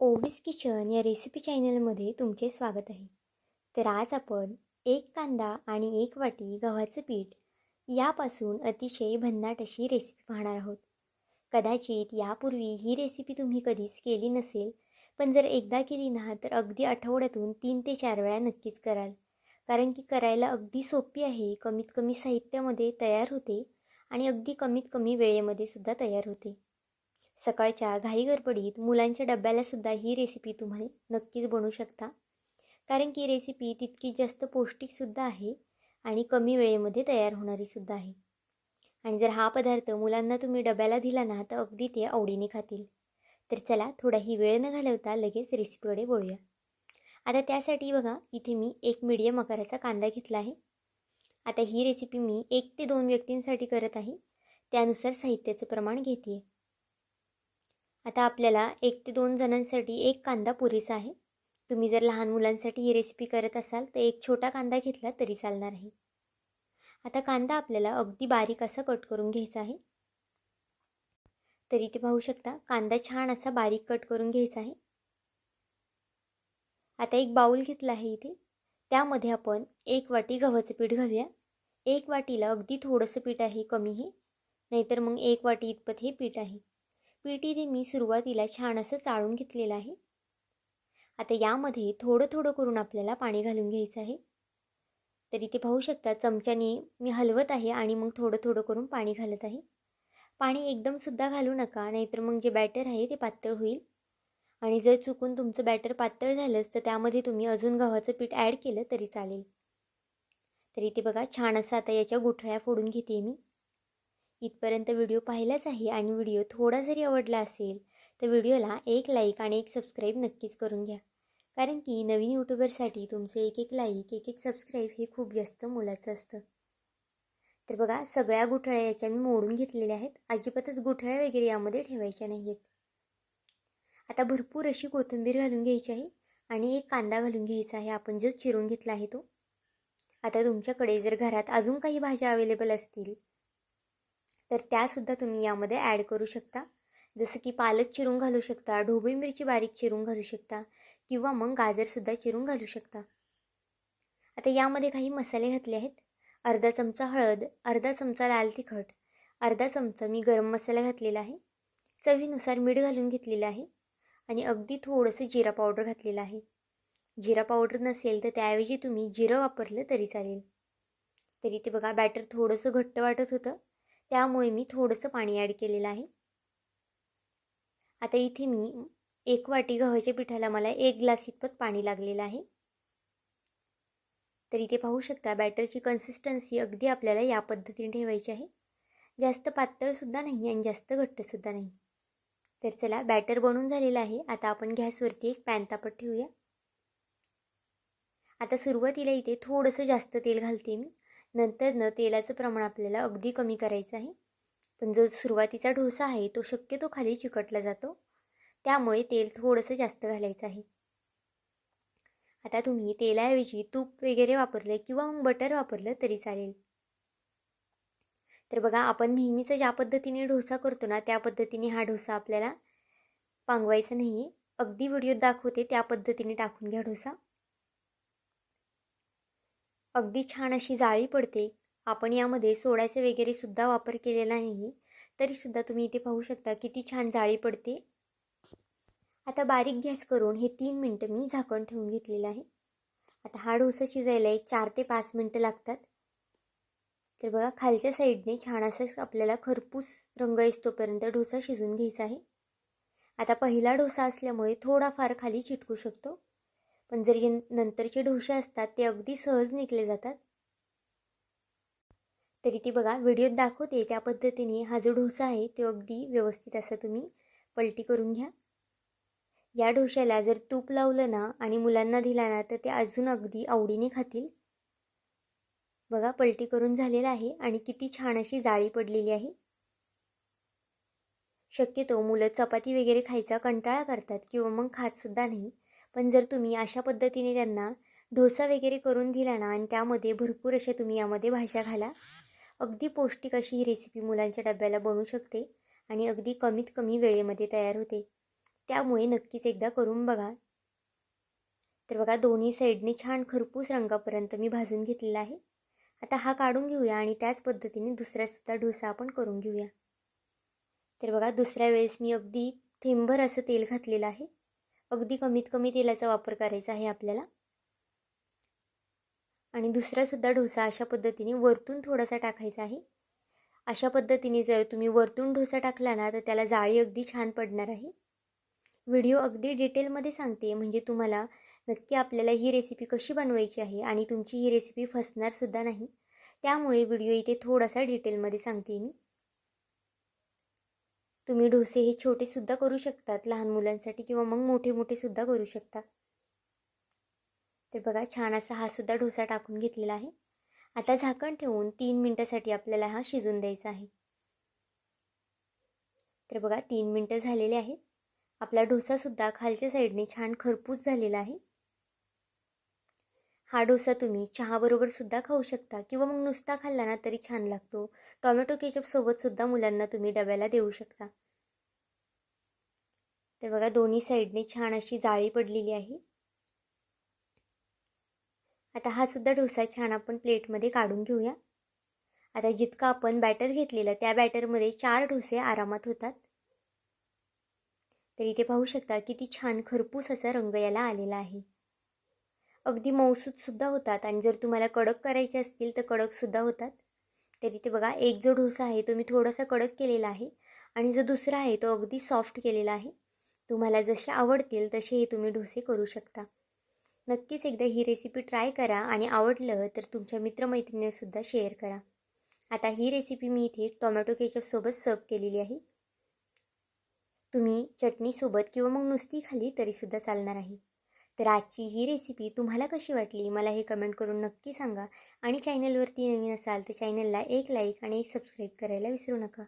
ओवीस kitchen या recipe चॅनलमध्ये तुमचे स्वागत आहे. तर आज आपण एक कांदा आणि एक वाटी गव्हाचं पीठ यापासून अतिशय भन्नाट अशी रेसिपी पाहणार आहोत. कदाचित यापूर्वी ही रेसिपी तुम्ही कधीच केली नसेल पण जर एकदा केली ना तर अगदी आठवड्यातून तीन ते चार वेळा नक्कीच कराल. कारण की करायला अगदी सोपी आहे कमीत कमी साहित्यामध्ये तयार होते आणि अगदी कमीत कमी वेळेमध्ये सुद्धा तयार होते. सकाळच्या घाई गडबडीत मुलांच्या डब्याला सुद्धा ही रेसिपी तुम्ही नक्कीच बनवू शकता. कारण की रेसिपी तितकी जास्त पौष्टिकसुद्धा आहे आणि कमी वेळेमध्ये तयार होणारीसुद्धा आहे. आणि जर हा पदार्थ मुलांना तुम्ही डब्याला दिला ना तर अगदी ते आवडीने खातील. तर चला थोडाही वेळ न घालवता लगेच रेसिपीकडे वळूया. आता त्यासाठी बघा इथे मी एक मीडियम आकाराचा कांदा घेतला आहे. आता ही रेसिपी मी एक ते दोन व्यक्तींसाठी करत आहे. त्यानुसार साहित्याचं प्रमाण घेते आता आपल्याला एक ते दोन जणांसाठी एक कांदा पुरेसा आहे. तुम्ही जर लहान मुलांसाठी ही रेसिपी करत असाल तर एक छोटा कांदा घेतला तरी चालणार आहे. आता कांदा आपल्याला अगदी बारीक असा कट करून घ्यायचा आहे. तरी ते पाहू शकता कांदा छान असा बारीक कट करून घ्यायचा आहे. आता एक बाऊल घेतला आहे इथे. त्यामध्ये आपण एक वाटी गव्हाचं पीठ घालूया. एक वाटीला अगदी थोडंसं पीठ आहे कमी हे. नाहीतर मग एक वाटी इतपत हे पीठ आहे. पीठ इथे मी सुरुवातीला छान असं चाळून घेतलेलं आहे. आता यामध्ये थोडं थोडं करून आपल्याला पाणी घालून घ्यायचं आहे. तर इथे पाहू शकता चमच्याने मी हलवत आहे आणि मग थोडं थोडं करून पाणी घालत आहे. पाणी एकदमसुद्धा घालू नका नाहीतर मग जे बॅटर आहे ते पातळ होईल. आणि जर चुकून तुमचं बॅटर पातळ झालंच तर त्यामध्ये तुम्ही अजून गव्हाचं पीठ ॲड केलं तरी चालेल. तर इथे बघा छान असं आता याच्या गुठळ्या फोडून घेते मी. इथपर्यंत व्हिडिओ पाहिलाच आहे आणि व्हिडिओ थोडा जरी आवडला असेल तर व्हिडिओला एक लाईक आणि एक सबस्क्राईब नक्कीच करून घ्या. कारण की नवीन यूट्यूबरसाठी तुमचे एक एक लाईक एक एक सबस्क्राईब हे खूप जास्त मोलाचं असतं. तर बघा सगळ्या गुठळ्या याच्या मी मोडून घेतलेल्या आहेत. अजिबातच गुठळ्या वगैरे यामध्ये ठेवायच्या नाही आहेत आता भरपूर अशी कोथिंबीर घालून घ्यायची आहे आणि एक कांदा घालून घ्यायचा आहे. आपण जो चिरून घेतला आहे तो. आता तुमच्याकडे जर घरात अजून काही भाज्या अवेलेबल असतील तर त्यासुद्धा तुम्ही यामध्ये ॲड करू शकता. जसं की पालक चिरून घालू शकता ढोबळी मिरची बारीक चिरून घालू शकता किंवा मग गाजरसुद्धा चिरून घालू शकता. आता यामध्ये काही मसाले घातले आहेत. अर्धा चमचा हळद अर्धा चमचा लाल तिखट अर्धा चमचा मी गरम मसाला घातलेला आहे. चवीनुसार मीठ घालून घेतलेलं आहे आणि अगदी थोडंसं जिरा पावडर घातलेलं आहे. जिरा पावडर नसेल तर त्याऐवजी तुम्ही जिरं वापरलं तरी चालेल. तरी ते बघा बॅटर थोडंसं घट्ट वाटत होतं. त्यामुळे मी थोडंसं पाणी ॲड केलेलं आहे. आता इथे मी एक वाटी गव्हाच्या पिठाला मला एक ग्लास इतपत पाणी लागलेलं आहे. तर इथे पाहू शकता बॅटरची कन्सिस्टन्सी अगदी आपल्याला या पद्धतीने ठेवायची आहे. जास्त पातळसुद्धा नाही आणि जास्त घट्टसुद्धा नाही. तर चला बॅटर बनून झालेलं आहे. आता आपण गॅसवरती एक पॅन तापत ठेवूया. आता सुरुवातीला इथे थोडंसं जास्त तेल घालते मी. नंतरनं तेलाचं प्रमाण आपल्याला अगदी कमी करायचं आहे. पण जो सुरुवातीचा ढोसा आहे तो शक्यतो खाली चिकटला जातो. त्यामुळे तेल थोडंसं जास्त घालायचं आहे. आता तुम्ही तेलाऐवजी तूप वगैरे वापरलं किंवा मग बटर वापरलं तरी चालेल. तर बघा आपण नेहमीचं ज्या पद्धतीने डोसा करतो ना त्या पद्धतीने हा डोसा आपल्याला पांगवायचा नाही आहे अगदी व्हिडिओत दाखवते त्या पद्धतीने टाकून घ्या डोसा. अगदी छान अशी जाळी पडते. आपण यामध्ये सोड्याचे वगैरे सुद्धा वापर केलेला नाही. तरीसुद्धा तुम्ही इथे पाहू शकता किती छान जाळी पडते. आता बारीक गॅस करून हे तीन मिनटं मी झाकण ठेवून घेतलेलं आहे. आता हा डोसा शिजायला एक चार ते पाच मिनटं लागतात. तर बघा खालच्या साईडने छान असं आपल्याला खरपूस रंग येतोपर्यंत डोसा शिजून घ्यायचा आहे. आता पहिला डोसा असल्यामुळे थोडाफार खाली चिटकू शकतो. पण जर हे नंतरचे डोसे असतात ते अगदी सहज निघले जातात. तरी ती बघा व्हिडिओत दाखवते त्या पद्धतीने हा जो डोसा आहे तो अगदी व्यवस्थित असा तुम्ही पलटी करून घ्या. या डोश्याला जर तूप लावलं ना आणि मुलांना दिला ना तर ते अजून अगदी आवडीने खातील. बघा पलटी करून झालेला आहे आणि किती छान अशी जाळी पडलेली आहे. शक्यतो मुलं चपाती वगैरे खायचा कंटाळा करतात किंवा मग खातसुद्धा नाही. पण जर तुम्ही अशा पद्धतीने त्यांना डोसा वगैरे करून दिला ना आणि त्यामध्ये भरपूर अशा तुम्ही यामध्ये भाज्या घाला अगदी पौष्टिक अशी ही रेसिपी मुलांच्या डब्याला बनवू शकते आणि अगदी कमीत कमी वेळेमध्ये तयार होते. त्यामुळे नक्कीच एकदा करून बघा. तर बघा दोन्ही साईडने छान खरपूस रंगापर्यंत मी भाजून घेतलेला आहे. आता हा काढून घेऊया आणि त्याच पद्धतीने दुसऱ्यासुद्धा डोसा आपण करून घेऊया. तर बघा दुसऱ्या वेळेस मी अगदी थेंबभर असं तेल घातलेलं आहे. अगदी कमीत कमी तेलाचा वापर करायचा आहे आपल्याला. आणि दुसरासुद्धा डोसा अशा पद्धतीने वरतून थोडासा टाकायचा आहे. अशा पद्धतीने जर तुम्ही वरतून डोसा टाकला ना तर त्याला जाळी अगदी छान पडणार आहे. व्हिडिओ अगदी डिटेलमध्ये सांगते म्हणजे तुम्हाला नक्की आपल्याला ही रेसिपी कशी बनवायची आहे आणि तुमची ही रेसिपी फसणारसुद्धा नाही. त्यामुळे व्हिडिओ इथे थोडासा डिटेलमध्ये सांगते मी. तुम्ही डोसे हे छोटेसुद्धा करू शकतात लहान मुलांसाठी किंवा मग मोठे मोठेसुद्धा करू शकता. तर बघा छान असा हा सुद्धा डोसा टाकून घेतलेला आहे. आता झाकण ठेवून तीन मिनटासाठी आपल्याला हा शिजून द्यायचा आहे. तर बघा तीन मिनटं झालेले आहेत. आपला डोसासुद्धा खालच्या साईडने छान खरपूस झालेला आहे. हा डोसा तुम्ही चहाबरोबर सुद्धा खाऊ शकता किंवा मग नुसता खाल्ला ना तरी छान लागतो. टॉमॅटो केचपसोबत सुद्धा मुलांना तुम्ही डब्याला देऊ शकता. तर बघा दोन्ही साईडने छान अशी जाळी पडलेली आहे. आता हा सुद्धा डोसा छान आपण प्लेटमध्ये काढून घेऊया. आता जितकं आपण बॅटर घेतलेलं त्या बॅटरमध्ये चार डोसे आरामात होतात. तर इथे पाहू शकता किती छान खरपूस असा रंग याला आलेला आहे. अगदी मौसूदसुद्धा होतात. आणि जर तुम्हाला कडक करायचे असतील तर कडकसुद्धा होतात. तर इथे बघा एक जो डोसा आहे तो मी थोडासा कडक केलेला आहे. आणि जो दुसरा आहे तो अगदी सॉफ्ट केलेला आहे. तुम्हाला जसे आवडतील तसे हे तुम्ही डोसे करू शकता. नक्कीच एकदा ही रेसिपी ट्राय करा आणि आवडलं तर तुमच्या मित्रमैत्रिणीसुद्धा शेअर करा. आता ही रेसिपी मी इथे टोमॅटो केचपसोबत सर्व केलेली आहे. तुम्ही चटणीसोबत किंवा मग नुसती खाली तरीसुद्धा चालणार आहे. तर आजची ही रेसिपी तुम्हाला कशी वाटली? मला हे कमेंट करून नक्की सांगा. आणि चॅनलवरती नवीन असाल तर चॅनलला एक लाईक आणि एक सबस्क्राईब करायला विसरू नका.